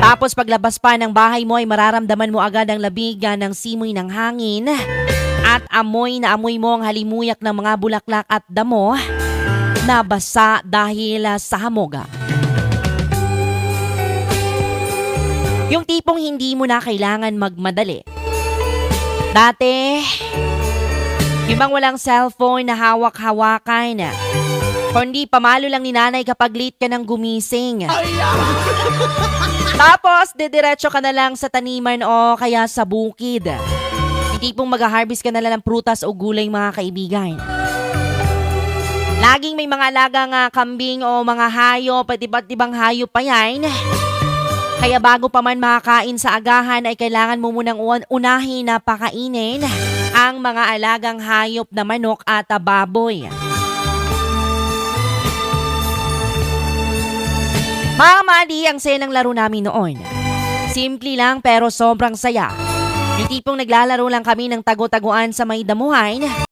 Tapos paglabas pa ng bahay mo ay mararamdaman mo agad ang labigan ng simoy ng hangin at amoy na amoy mo ang halimuyak ng mga bulaklak at damo na basa dahil ah, sa hamoga. Yung tipong hindi mo na kailangan magmadali. Dati, yung bang walang cellphone na hawak-hawakan. Kundi pamalo lang ni nanay kapag late ka ng gumising. Tapos, didiretso ka na lang sa taniman o kaya sa bukid. Yung tipong mag-harvest ka na lang ng prutas o gulay mga kaibigan. Laging may mga alagang ah, kambing o mga hayop at iba't ibang hayop pa yan. Kaya bago pa man makakain sa agahan ay kailangan mo munang un- unahin na pakainin ang mga alagang hayop na manok at baboy. Mga mali ang saya ng laro namin noon. Simple lang pero sobrang saya. Yung tipong naglalaro lang kami ng tago-taguan sa may damuhan